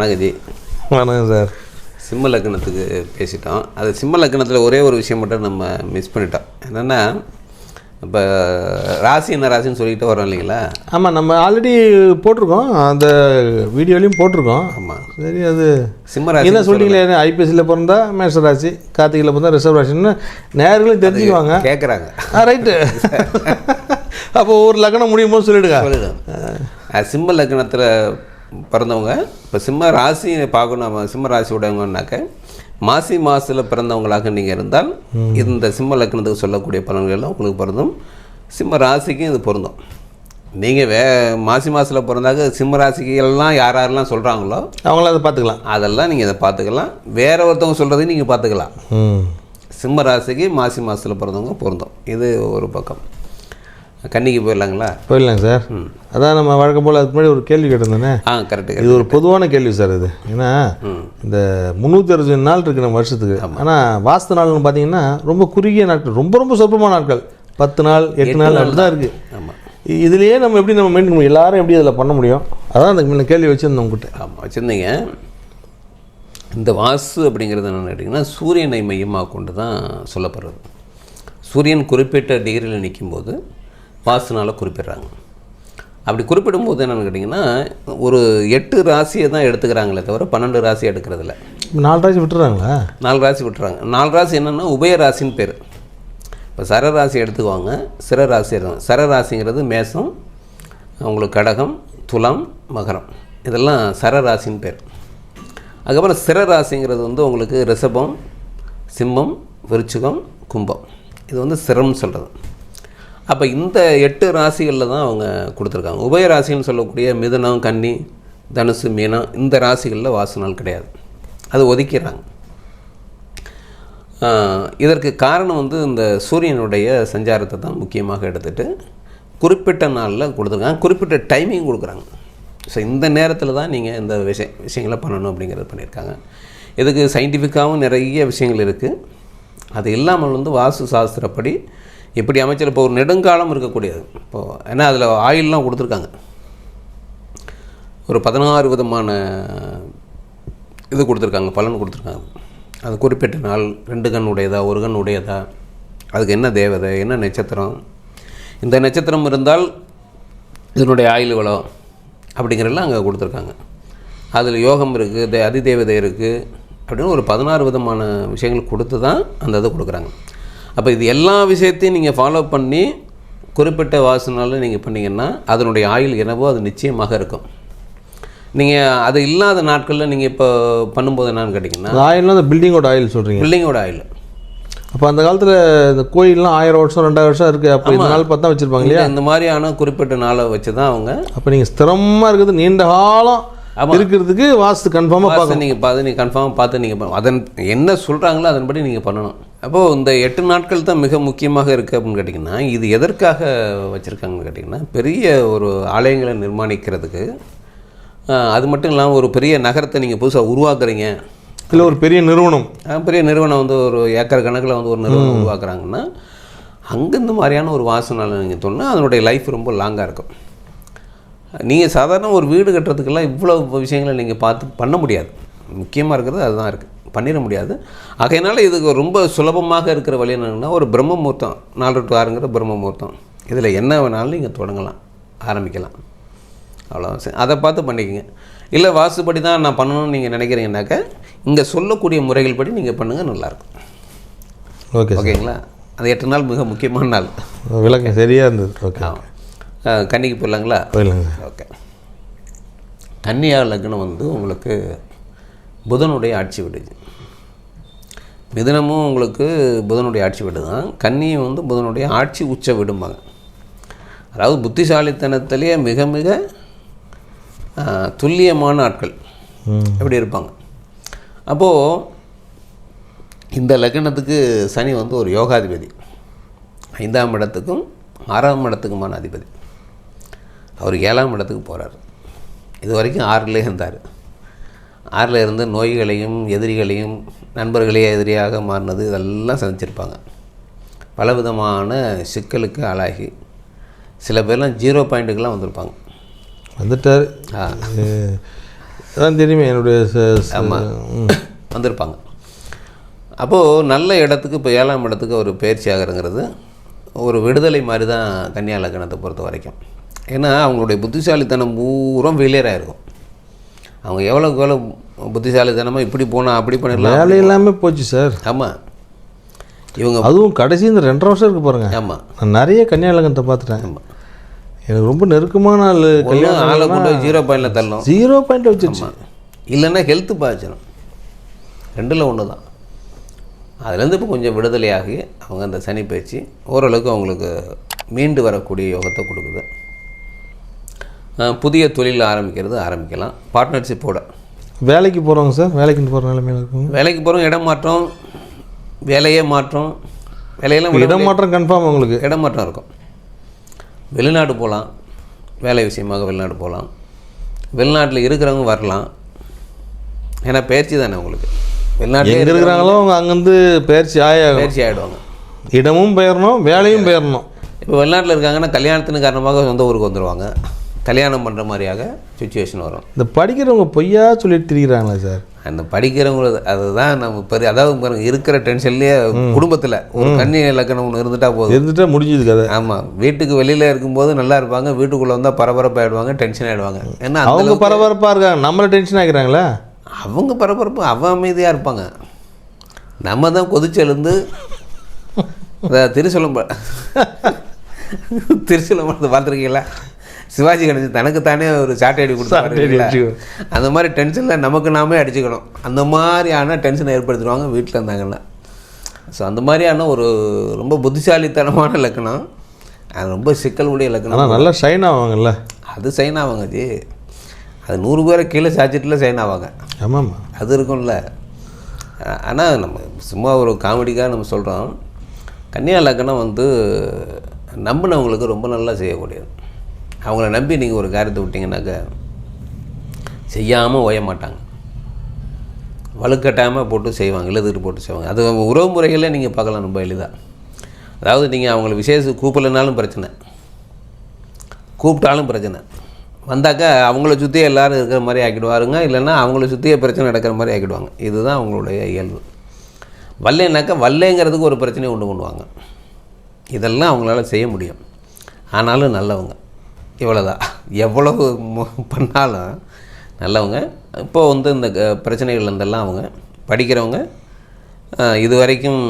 வணக்கம் ஜி வணக்கம் சார். சிம்ம லக்னத்துக்கு பேசிட்டோம். அது சிம்ம லக்னத்தில் ஒரே ஒரு விஷயம் மட்டும் நம்ம மிஸ் பண்ணிட்டோம். என்னென்னா இப்போ ராசி என்ன ராசின்னு சொல்லிட்டு வரோம் இல்லைங்களா? ஆமாம் நம்ம ஆல்ரெடி போட்டிருக்கோம். அந்த வீடியோலையும் போட்டிருக்கோம். ஆமாம் சரி அது சிம்ம ராசி என்ன சொல்றீங்களே? ஐபிஎஸ்சியில் பிறந்தா மேஷ ராசி கார்த்திகையில் பிறந்தா ரிஷப் ராசின்னு நேர்களும் தெரிஞ்சுக்குவாங்க. கேட்குறாங்க ஆ ரைட்டு. அப்போ ஒரு லக்னம் முடியும் போது சொல்லிடுங்க. சொல்லிடும் சிம்ம லக்னத்தில் பிறந்தவங்க. இப்போ சிம்ம ராசி பார்க்கணும் சிம்ம ராசி உடையவங்கன்னாக்க மாசி மாதத்தில் பிறந்தவங்களாக நீங்கள் இருந்தால் இந்த சிம்ம லக்னத்துக்கு சொல்லக்கூடிய பலன்கள் எல்லாம் உங்களுக்கு பொருந்தும். சிம்ம ராசிக்கும் இது பொருந்தும். நீங்கள் வே மாசி மாதத்தில் பிறந்தாக சிம்ம ராசிக்கு எல்லாம் யார் யாரெல்லாம் சொல்கிறாங்களோ அவங்கள அதை பார்த்துக்கலாம். அதெல்லாம் நீங்கள் இதை பார்த்துக்கலாம். வேற ஒருத்தவங்க சொல்கிறதையும் நீங்கள் பார்த்துக்கலாம். சிம்ம ராசிக்கு மாசி மாதத்தில் பிறந்தவங்க பொருந்தும். இது ஒரு பக்கம். கன்னிக்கு போயிடலாங்களா? போயிடலாங்க சார். அதான் நம்ம வழக்கம் போல் அதுக்கு முன்னாடி ஒரு கேள்வி கேட்டிருந்தேனே? ஆ கரெக்டு இது ஒரு பொதுவான கேள்வி சார் இது. ஏன்னா இந்த முந்நூற்றி அறுபது நாள் இருக்கு நம்ம வருஷத்துக்கு. ஆனால் வாஸ்து நாள்னு பார்த்தீங்கன்னா ரொம்ப குறுகிய நாட்கள் ரொம்ப ரொம்ப சொற்பமான நாட்கள். பத்து நாள் எட்டு நாள் அப்படி தான். இருக்குது ஆமாம் இதுலேயே நம்ம எப்படி நம்ம மெயின்டைன் முடியும்? எல்லாரும் எப்படி இதில் பண்ண முடியும்? அதான் அந்த முன்ன கேள்வி வச்சுருந்தோம் உங்ககிட்ட. ஆமாம் வச்சுருந்தீங்க. இந்த வாஸ்து அப்படிங்கிறது என்னென்னு கேட்டிங்கன்னா சூரியனை மையமாக கொண்டு தான் சொல்லப்படுறது. சூரியன் குறிப்பிட்ட டிகிரியில் நிற்கும்போது வாஸ்துனால குறிப்பிடுறாங்க. அப்படி குறிப்பிடும்போது என்னென்னு கேட்டிங்கன்னா ஒரு எட்டு ராசியை தான் எடுத்துக்கிறாங்களே தவிர பன்னெண்டு ராசி எடுக்கிறதில்ல. நாலு ராசி விட்டுறாங்களா? நாலு ராசி விட்டுறாங்க. நாலு ராசி என்னென்னா உபயராசின்னு பேர். இப்போ சரராசி எடுத்துக்குவாங்க. சிரராசி இருக்கும் சரராசிங்கிறது மேசம் உங்களுக்கு கடகம் துலாம் மகரம். இதெல்லாம் சரராசின்னு பேர். அதுக்கப்புறம் சிரராசிங்கிறது வந்து உங்களுக்கு ரிஷபம் சிம்மம் விருச்சிகம் கும்பம். இது வந்து சிரம்னு சொல்கிறது அப்போ இந்த எட்டு ராசிகளில் தான் அவங்க கொடுத்துருக்காங்க. உபய ராசின்னு சொல்லக்கூடிய மிதுனம் கன்னி தனுசு மீனம் இந்த ராசிகளில் வாசு நாள் கிடையாது. அது ஒதுக்கிறாங்க இதற்கு காரணம் வந்து இந்த சூரியனுடைய சஞ்சாரத்தை தான் முக்கியமாக எடுத்துகிட்டு குறிப்பிட்ட நாளில் கொடுத்துருக்காங்க. குறிப்பிட்ட டைமிங் கொடுக்குறாங்க. ஸோ இந்த நேரத்தில் தான் நீங்கள் இந்த விஷய விஷயங்களை பண்ணணும் அப்படிங்கிறது பண்ணியிருக்காங்க. இதுக்கு சயின்டிஃபிக்காகவும் நிறைய விஷயங்கள் இருக்குது அது இல்லாமல் வந்து வாஸ்து சாஸ்திரப்படி இப்படி அமைச்சர் இப்போ ஒரு நெடுங்காலம் இருக்கக்கூடியது. இப்போது ஏன்னா அதில் ஆயில்லாம் கொடுத்துருக்காங்க. ஒரு பதினாறு விதமான இது கொடுத்துருக்காங்க பலன் கொடுத்துருக்காங்க. அது குறிப்பிட்ட நாள் ரெண்டு கண் உடையதா ஒரு கண் உடையதா அதுக்கு என்ன தேவதை என்ன நட்சத்திரம்? இந்த நட்சத்திரம் இருந்தால் இதனுடைய ஆயுள் வளம் அப்படிங்கிறதெல்லாம் அங்கே கொடுத்துருக்காங்க. அதில் யோகம் இருக்குது அதிதேவதை இருக்குது அப்படின்னு ஒரு பதினாறு விதமான விஷயங்கள் கொடுத்து தான் அந்த இதை கொடுக்குறாங்க. அப்போ இது எல்லா விஷயத்தையும் நீங்கள் ஃபாலோ பண்ணி குறிப்பிட்ட வாசனால நீங்கள் பண்ணீங்கன்னா அதனுடைய ஆயுள் என்னவோ அது நிச்சயமாக இருக்கும். நீங்கள் அது இல்லாத நாட்களில் நீங்கள் இப்போ பண்ணும்போது என்னன்னு கேட்டிங்கன்னா அந்த ஆயில்னா அந்த பில்டிங்கோட ஆயில் சொல்கிறீங்க பில்டிங்கோட ஆயுள். அப்போ அந்த காலத்தில் இந்த கோயில்லாம் ஆயிரம் வருஷம் ரெண்டாயிரம் வருஷம் இருக்குது அப்போ இந்த நாள் பார்த்தா வச்சுருப்பாங்க இல்லையா? இந்த மாதிரியான குறிப்பிட்ட நாளை வச்சு தான் அவங்க அப்போ நீங்கள் ஸ்திரமாக இருக்கிறது நீண்ட காலம் இருக்கிறதுக்கு வாஸ்து கன்ஃபார்மாக பார்த்து நீங்கள் பார்த்து நீங்கள் கன்ஃபார்மாக பார்த்து நீங்கள் அதன் என்ன சொல்கிறாங்களோ அதன்படி நீங்கள் பண்ணணும். அப்போது இந்த எட்டு நாட்கள் தான் மிக முக்கியமாக இருக்குது அப்படின்னு கேட்டிங்கன்னா இது எதற்காக வச்சுருக்காங்கன்னு கேட்டிங்கன்னா பெரிய ஒரு ஆலயங்களை நிர்மாணிக்கிறதுக்கு அது மட்டும் இல்லாமல் ஒரு பெரிய நகரத்தை நீங்கள் புதுசாக உருவாக்குறீங்க. இல்லை ஒரு பெரிய நிறுவனம். பெரிய நிறுவனம் வந்து ஒரு ஏக்கர் கணக்கில் வந்து ஒரு நிறுவனம் உருவாக்குறாங்கன்னா அங்கே இந்த மாதிரியான ஒரு வாசனால நீங்கள் சொன்னால் அதனுடைய லைஃப் ரொம்ப லாங்காக இருக்கும். நீங்கள் சாதாரண ஒரு வீடு கட்டுறதுக்கெல்லாம் இவ்வளோ விஷயங்களை நீங்கள் பார்த்து பண்ண முடியாது. முக்கியமாக இருக்கிறது அதுதான் இருக்குது பண்ணிட முடியாது. ஆகையினால இதுக்கு ரொம்ப சுலபமாக இருக்கிற வழி என்னன்னா ஒரு பிரம்ம முகூர்த்தம் நாலு டு ஆறுங்கிற பிரம்ம முகூர்த்தம் இதில் என்ன வேணாலும் நீங்கள் தொடங்கலாம் ஆரம்பிக்கலாம். அவ்வளோ அதை பார்த்து பண்ணிக்கங்க. இல்லை வாசுபடி தான் நான் பண்ணணும்னு நீங்கள் நினைக்கிறீங்கனாக்க இங்கே சொல்லக்கூடிய முறைகள் படி நீங்கள் பண்ணுங்கள் நல்லாயிருக்கும். ஓகே ஓகேங்களா? அது எட்டு நாள் மிக முக்கியமான நாள். விளக்கம் சரியாக இருந்தது. ஓகே கன்னிக்கு போயிடலாங்களா? போயிடலாங்க. ஓகே. கன்னியா லக்னம் வந்து உங்களுக்கு புதனுடைய ஆட்சி வீடு மிதுனமும் உங்களுக்கு புதனுடைய ஆட்சி வீடு தான் கன்னியும் வந்து புதனுடைய ஆட்சி உச்ச வீடும்பாங்க. அதாவது புத்திசாலித்தனத்திலேயே மிக மிக துல்லியமான ஆட்கள். எப்படி இருப்பாங்க? அப்போது இந்த லக்னத்துக்கு சனி வந்து ஒரு யோகாதிபதி. ஐந்தாம் இடத்துக்கும் ஆறாம் இடத்துக்குமான அதிபதி. அவர் ஏழாம் இடத்துக்கு போகிறார் இது வரைக்கும் ஆறிலே இருந்தார். ஆறில் இருந்து நோய்களையும் எதிரிகளையும் நண்பர்களே எதிரியாக மாறினது இதெல்லாம் சந்திச்சிருப்பாங்க. பலவிதமான சிக்கலுக்கு ஆளாகி சில பேர்லாம் ஜீரோ பாயிண்ட்டுக்கெலாம் வந்திருப்பாங்க. வந்துட்டார். அதான் தெரியுமே என்னுடைய ச- ச- ம். வந்திருப்பாங்க. அப்போது நல்ல இடத்துக்கு இப்போ ஏழாம் இடத்துக்கு ஒரு பயிற்சி ஆகிறங்கிறது ஒரு விடுதலை மாதிரி தான் கன்னியா லக்னத்தை பொறுத்த வரைக்கும். ஏன்னா அவங்களுடைய புத்திசாலித்தனம் பூரா ஃபெயிலியர் ஆகிருக்கும் அவங்க எவ்வளோக்கு எவ்வளோ புத்திசாலித்தனமாக இப்படி போனால் அப்படி பண்ணிடலாம். வேலை இல்லாமல் போச்சு சார். ஆமாம் இவங்க அதுவும் கடைசி இந்த ரெண்டரை வருஷம் இருக்கு பாருங்க. ஆமாம் நான் நிறைய கன்னியாலங்கத்தை பார்த்துட்டேன். ஆமாம் எனக்கு ரொம்ப நெருக்கமான ஆள் கல்யாணம் ஆளை கொண்டு ஜீரோ பாயிண்டில் தள்ளும் ஜீரோ பாயிண்ட் வச்சிருச்சு. இல்லைன்னா ஹெல்த்து பாதிச்சிடும் ரெண்டில் ஒன்று தான் அதுலேருந்து இப்போ கொஞ்சம் விடுதலையாகி அவங்க அந்த சனி பயிற்சி ஓரளவுக்கு அவங்களுக்கு மீண்டு வரக்கூடிய யோகத்தை கொடுக்குது. புதிய தொழில் ஆரம்பிக்கிறது ஆரம்பிக்கலாம். பார்ட்னர்ஷிப்போட வேலைக்கு போகிறவங்க சார்? வேலைக்கு போகிற நிலைமையில இருக்குங்க வேலைக்கு போகிறோம் இடம் மாற்றம் வேலையே மாற்றம் வேலையெல்லாம் இடம் மாற்றம் கன்ஃபார்ம் உங்களுக்கு? இடம் மாற்றம் இருக்கும். வெளிநாடு போகலாம் வேலை விஷயமாக வெளிநாடு போகலாம் வெளிநாட்டில் இருக்கிறவங்க வரலாம். ஏன்னா பயிற்சி தானே உங்களுக்கு. வெளிநாட்டில் இருக்கிறாங்களோ அவங்க அங்கேருந்து பயிற்சி ஆயாகும் பயிற்சி ஆகிடுவாங்க இடமும் பெயரணும் வேலையும் பெயரணும். இப்போ வெளிநாட்டில் இருக்காங்கன்னா கல்யாணத்தின் காரணமாக சொந்த ஊருக்கு வந்துடுவாங்க கல்யாணம் பண்ணுற மாதிரியாக சுச்சுவேஷன் வரும். இந்த படிக்கிறவங்க பொய்யா சொல்லிட்டு திரிகிறாங்களே சார்? அந்த படிக்கிறவங்களது அதுதான் நம்ம பெரிய அதாவது இருக்கிற டென்ஷன்லேயே குடும்பத்தில் ஒரு கன்னி இலக்கணம் ஒன்று இருந்துட்டா போதும். இருந்துட்டா முடிஞ்சது கதை. ஆமாம் வீட்டுக்கு வெளியில் இருக்கும்போது நல்லா இருப்பாங்க வீட்டுக்குள்ளே வந்தால் பரபரப்பாயிடுவாங்க டென்ஷன் ஆகிடுவாங்க ஏன்னா அவங்க பரபரப்பாக இருக்காங்க நம்மளை டென்ஷன் ஆகிறாங்களே அவங்க பரபரப்பு அவன் அமைதியாக இருப்பாங்க. நம்ம தான் கொதிச்செழுந்து திருச்சலம் திருச்சலம்பரத்தை பார்த்துருக்கீங்களா? சிவாஜி கணேசன் தனக்குத்தானே ஒரு சாட்டை அடி அடிச்சுக்கோ. அந்த மாதிரி டென்ஷனில் நமக்கு நாமே அடிச்சுக்கணும். அந்த மாதிரியான டென்ஷனை ஏற்படுத்திடுவாங்க வீட்டில் இருந்தாங்கன்னா ஸோ அந்த மாதிரியான ஒரு ரொம்ப புத்திசாலித்தனமான லக்கணம் அது ரொம்ப சிக்கல் உடைய லக்கணம் ஆனால் நல்லா ஷைன் ஆவாங்கல்ல? அது சைன் ஆவாங்க ஜி. அது நூறு பேரை கீழே சாச்சிட்டுல சைன் ஆவாங்க. ஆமாம்மா அது இருக்கும்ல. ஆனால் நம்ம சும்மா ஒரு காமெடிக்காக நம்ம சொல்கிறோம் கன்னியா லக்னம் வந்து நம்பினவங்களுக்கு ரொம்ப நல்லா செய்யக்கூடியது. அவங்கள நம்பி நீங்கள் ஒரு காரியத்தை விட்டிங்கனாக்க செய்யாமல் ஓய மாட்டாங்க. வலுக்கட்டாமல் போட்டு செய்வாங்க இழுதுட்டு போட்டு செய்வாங்க. அது உறவு முறைகளில் நீங்கள் பார்க்கலாம் ரொம்ப எளிதாக அதாவது நீங்கள் அவங்கள விசேஷ கூப்பிடலனாலும் பிரச்சனை. கூப்பிட்டாலும் பிரச்சனை. வந்தாக்கா அவங்கள சுற்றியே எல்லாரும் இருக்கிற மாதிரி ஆக்கிடுவாருங்க இல்லைன்னா அவங்கள சுற்றியே பிரச்சனை நடக்கிற மாதிரி ஆக்கிடுவாங்க. இதுதான் அவங்களுடைய இயல்பு. வல்லைனாக்கா வல்லைங்கிறதுக்கு ஒரு பிரச்சனையை உண்டு பண்ணுவாங்க. இதெல்லாம் அவங்களால செய்ய முடியும். ஆனாலும் நல்லவங்க. இவ்வளோதான் எவ்வளவு மு- பண்ணாலும் நல்லவங்க. இப்போ வந்து இந்த க- பிரச்சனைகள் இருந்தெல்லாம் அவங்க படிக்கிறவங்க இது வரைக்கும்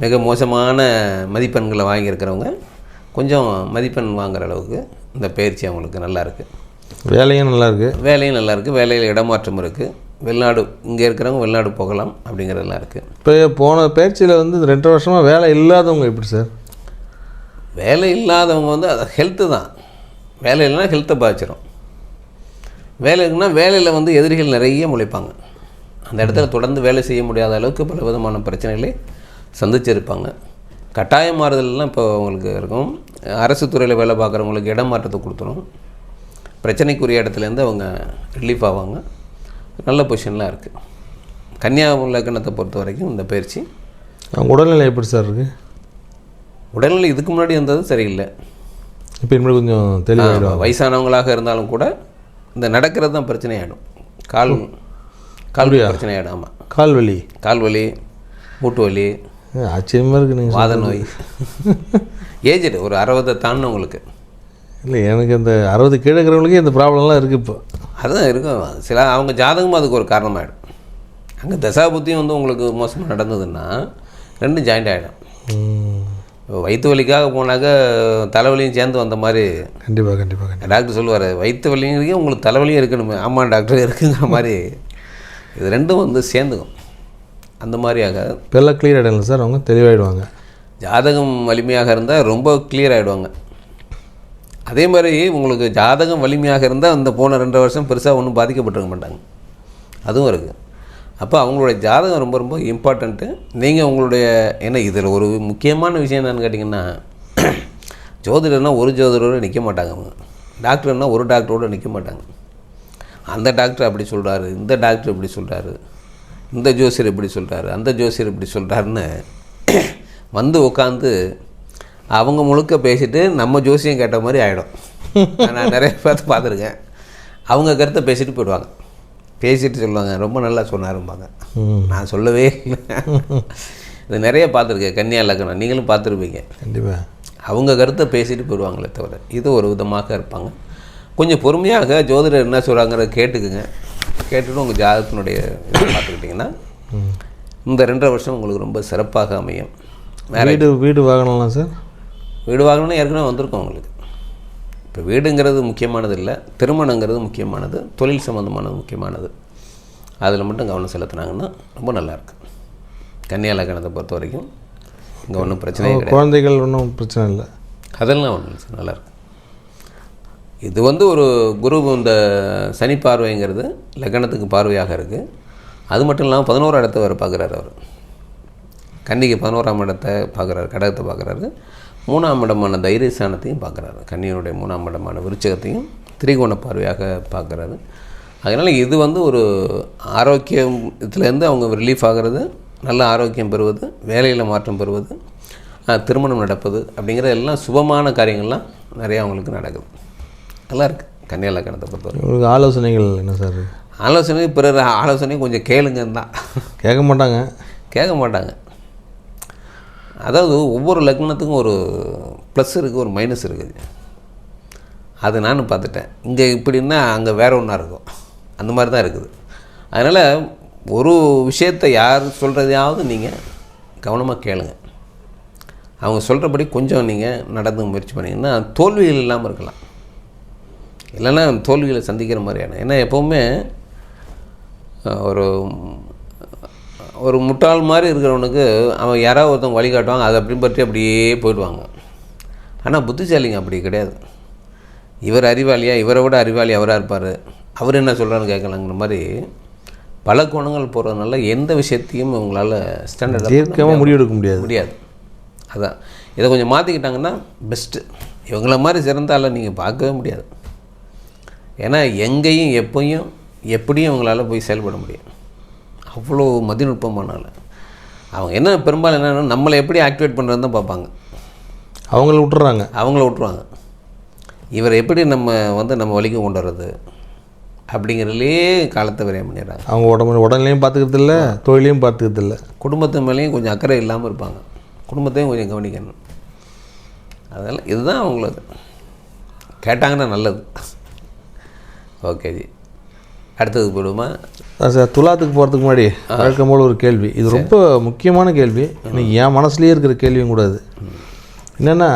மிக மோசமான மதிப்பெண்களை வாங்கியிருக்கிறவங்க கொஞ்சம் மதிப்பெண் வாங்குற அளவுக்கு இந்த பயிற்சி அவங்களுக்கு நல்லா இருக்குது வேலையும் நல்லா இருக்கு வேலையும் நல்லா இருக்குது வேலையில் இடமாற்றம் இருக்குது வெளிநாடு இங்கே இருக்கிறவங்க வெளிநாடு போகலாம் அப்படிங்கிறதெல்லாம் இருக்குது இப்போ போன பயிற்சியில் வந்து ரெண்டரை வருஷமாக வேலை இல்லாதவங்க எப்படி சார்? வேலை இல்லாதவங்க வந்து அது ஹெல்த்து தான். வேலை இல்லைன்னா ஹெல்த்தை பாதிச்சிடும் வேலை இருக்குன்னா வேலையில் வந்து எதிரிகள் நிறைய முளைப்பாங்க. அந்த இடத்துல தொடர்ந்து வேலை செய்ய முடியாத அளவுக்கு பல விதமான பிரச்சனைகளை சந்திச்சிருப்பாங்க. கட்டாய மாறுதல்லாம் இப்போ அவங்களுக்கு இருக்கும். அரசு துறையில் வேலை பார்க்குறவங்களுக்கு இடம் மாற்றத்தை கொடுத்துரும். பிரச்சனைக்குரிய இடத்துலேருந்து அவங்க ரிலீஃப் ஆவாங்க. நல்ல பொசிஷன்லாம் இருக்குது கன்னியா லக்கணத்தை பொறுத்த வரைக்கும் இந்த பயிற்சி உடல்நிலை எப்படி சார் இருக்கு? உடல்நிலை இதுக்கு முன்னாடி இருந்தது சரியில்லை. இப்போ இனிமேல் கொஞ்சம் தெளிவாகிடும் ஆமா, வயசானவங்களாக இருந்தாலும் கூட இந்த நடக்கிறது தான் பிரச்சனையாயிடும். கால் கால் பிரச்சனை ஆகிடும் ஆமாம் கால் வலி கால் வலி மூட்டு வலி ஏ, ஆச்சரியமா இருக்கு நீங்கள் வாத நோய். ஏஜ்டு ஒரு அறுபதை தாண்டினவங்களுக்கு இல்லை எனக்கு இந்த அறுபது கீழே இருக்கிறவங்களுக்கே இந்த ப்ராப்ளம்லாம் இருக்குது இப்போ. அதுதான் இருக்கும். சில அவங்க ஜாதகமும் அதுக்கு ஒரு காரணமாயிடும். அங்கே தசாபுத்தியும் வந்து உங்களுக்கு மோசமாக நடந்ததுன்னா ரெண்டும் ஜாயிண்ட் ஆகிடும் வயிற்று வலிக்காக போனாக்க தலைவலியும் சேர்ந்து வந்த மாதிரி கண்டிப்பாக கண்டிப்பாக டாக்டர் சொல்லுவார் வயிற்று வலிங்கிறதுக்கு உங்களுக்கு தலைவலியும் இருக்கணுமே. ஆமாம் டாக்டர் இருக்குங்கிற மாதிரி. இது ரெண்டும் வந்து சேர்ந்துக்கும். அந்த மாதிரியாக இப்போ எல்லாம் கிளியர் ஆகிடல சார் அவங்க தெளிவாயிடுவாங்க. ஜாதகம் வலிமையாக இருந்தால் ரொம்ப கிளியர் ஆகிடுவாங்க அதே மாதிரி உங்களுக்கு ஜாதகம் வலிமையாக இருந்தால் அந்த போன ரெண்டு வருஷம் பெருசாக ஒன்றும் பாதிக்கப்பட்டிருக்க மாட்டாங்க. அதுவும் இருக்குது அப்போ அவங்களுடைய ஜாதகம் ரொம்ப ரொம்ப இம்பார்ட்டண்ட்டு நீங்கள் உங்களுடைய என்ன இதில் ஒரு முக்கியமான விஷயம் என்னென்னு கேட்டிங்கன்னா ஜோதிடர்னா ஒரு ஜோதிடரோடு நிற்க மாட்டாங்க அவங்க. டாக்டர்னா ஒரு டாக்டரோடு நிற்க மாட்டாங்க. அந்த டாக்டர் அப்படி சொல்கிறாரு இந்த டாக்டர் இப்படி சொல்கிறாரு இந்த ஜோசியர் இப்படி சொல்கிறாரு அந்த ஜோசியர் இப்படி சொல்கிறாருன்னு வந்து உட்காந்து அவங்க முழுக்க பேசிட்டு நம்ம ஜோசியம் கேட்ட மாதிரி ஆகிடும் நான் நிறைய பார்த்து பார்த்துருக்கேன். அவங்க கருத்தை பேசிட்டு போயிடுவாங்க. பேசிட்டு சொல்லுவாங்க. ரொம்ப நல்லா சொன்னாரும்பாங்க. நான் சொல்லவே இல்லை. இது நிறைய பார்த்துருக்கேன். கன்னியா லக்னம். நீங்களும் பார்த்துருப்பீங்க. கண்டிப்பாக அவங்க கருத்தை பேசிட்டு போயிடுவாங்களே தவிர இது ஒரு விதமாக இருப்பாங்க. கொஞ்சம் பொறுமையாக ஜோதிடர் என்ன சொல்கிறாங்கிறத கேட்டுக்குங்க. கேட்டுட்டு உங்கள் ஜாதகத்தினுடைய இதை பார்த்துக்கிட்டிங்கன்னா இந்த ரெண்டரை வருஷம் உங்களுக்கு ரொம்ப சிறப்பாக அமையும். வீடு வீடு வாங்கலாம் சார்? வீடு வாங்கணும்னு ஏற்கனவே வந்திருக்கோம் உங்களுக்கு. இப்போ வீடுங்கிறது முக்கியமானது இல்லை திருமணங்கிறது முக்கியமானது தொழில் சம்மந்தமானது முக்கியமானது. அதில் மட்டும் கவனம் செலுத்துனாங்கன்னா ரொம்ப நல்லாயிருக்கு கன்னியா லக்னத்தை பொறுத்த வரைக்கும் இங்கே ஒன்றும் பிரச்சனையே கிடையாது. குழந்தைகள் ஒன்றும் பிரச்சனை இல்லை. அதெல்லாம் ஒன்றும் இல்லை நல்லாயிருக்கு இது வந்து ஒரு குரு இந்த சனி பார்வைங்கிறது லக்னத்துக்கு பார்வையாக இருக்குது அது மட்டும் இல்லாமல் பதினோரு இடத்த வர பார்க்குறாரு அவர். கன்னிக்கு பதினோராம் இடத்தை பார்க்குறாரு கடகத்தை பார்க்குறாரு. மூணாம் இடமான தைரியஸ்தானத்தையும் பார்க்குறாரு. கன்னியனுடைய மூணாம் இடமான விருச்சகத்தையும் திரிகோண பார்வையாக பார்க்குறாரு. அதனால் இது வந்து ஒரு ஆரோக்கியம் இதுலேருந்து அவங்க ரிலீஃப் ஆகிறது நல்ல ஆரோக்கியம் பெறுவது வேலையில் மாற்றம் பெறுவது திருமணம் நடப்பது அப்படிங்கிற எல்லாம் சுபமான காரியங்கள்லாம் நிறையா அவங்களுக்கு நடக்குது. நல்லா இருக்குது கன்னியா லக்கணத்தை பொறுத்தவரை. உங்களுக்கு ஆலோசனைகள் என்ன சார்? ஆலோசனை பிறர் ஆலோசனையும் கொஞ்சம் கேளுங்கன்னு தான். கேட்க மாட்டாங்க. கேட்க மாட்டாங்க. அதாவது ஒவ்வொரு லக்னத்துக்கும் ஒரு ப்ளஸ் இருக்குது ஒரு மைனஸ் இருக்குது. அது நானும் பார்த்துட்டேன். இங்கே இப்படின்னா அங்கே வேற ஒன்றா இருக்கும். அந்த மாதிரி தான் இருக்குது. அதனால் ஒரு விஷயத்தை யார் சொல்கிறதையாவது நீங்கள் கவனமாக கேளுங்க. அவங்க சொல்கிறபடி கொஞ்சம் நீங்கள் நடந்து முயற்சி பண்ணிங்கன்னா தோல்விகள் இல்லாமல் இருக்கலாம். இல்லைன்னா தோல்விகளை சந்திக்கிற மாதிரியான ஏன்னா எப்போவுமே ஒரு ஒரு முட்டாள் மாதிரி இருக்கிறவனுக்கு அவன் யாராவது ஒருத்தவங்க வழிகாட்டுவாங்க அதை பின்பற்றி அப்படியே போயிடுவாங்க. ஆனால் புத்திசாலிங்க அப்படி கிடையாது. இவர் அறிவாளியா இவரை விட அறிவாளி அவராக இருப்பார். அவர் என்ன சொல்கிறான்னு கேட்கலாங்கிற மாதிரி பல கோணங்கள் போகிறதுனால எந்த விஷயத்தையும் உங்களால் ஸ்டாண்டர்ட் தீர்க்கமாக முடிவெடுக்க முடியாது. முடியாது. அதான். இதை கொஞ்சம் மாற்றிக்கிட்டாங்கன்னா பெஸ்ட்டு இவங்கள மாதிரி சிறந்தால நீங்கள் பார்க்கவே முடியாது. ஏன்னா எங்கேயும் எப்பயும் எப்படியும் இவங்களால போய் செயல்பட முடியும். அவ்வளோ மதிநுட்பமான ஆளு. அவங்க என்ன பெரும்பாலும் என்னன்னா நம்மளை எப்படி ஆக்டிவேட் பண்ணுறதுன்னு தான் பார்ப்பாங்க. அவங்கள விட்டுறாங்க. அவங்கள விட்ருவாங்க இவரை எப்படி நம்ம வந்து நம்ம வழிக்கு கொண்டு வர்றது அப்படிங்கிறதுலே காலத்தை விரயம் பண்ணிடுறாங்க. அவங்க உடம்பு உடல்லையும் பார்த்துக்கிறது இல்லை தொழிலையும் பார்த்துக்கிறது இல்லை. குடும்பத்து மேலேயும் கொஞ்சம் அக்கறை இல்லாமல் இருப்பாங்க. குடும்பத்தையும் கொஞ்சம் கவனிக்கணும். அதனால் இதுதான் அவங்களது. கேட்டாங்கன்னா நல்லது. ஓகே ஜி. அடுத்தது போயிடுமா சார் துலாத்துக்கு போகிறதுக்கு முன்னாடி வழக்கம் போல் ஒரு கேள்வி. இது ரொம்ப முக்கியமான கேள்வி. இன்னைக்கு என் மனசுலயே இருக்கிற கேள்வியும் கூட அது என்னென்னா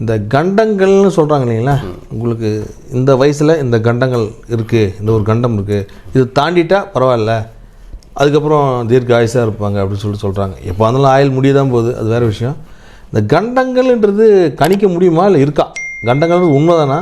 இந்த கண்டங்கள்னு சொல்கிறாங்க இல்லைங்களா? உங்களுக்கு இந்த வயசில் இந்த கண்டங்கள் இருக்குது இந்த ஒரு கண்டம் இருக்குது இது தாண்டிட்டா பரவாயில்ல. அதுக்கப்புறம் தீர்க்க ஆயுசாக இருப்பாங்க அப்படின்னு சொல்லிட்டு சொல்கிறாங்க எப்போ இருந்தாலும் ஆயுள் முடிய தான் போகுது. அது வேறு விஷயம். இந்த கண்டங்கள்ன்றது கணிக்க முடியுமா? இல்லை இருக்கா? கண்டங்கள்ன்றது உண்மைதானா?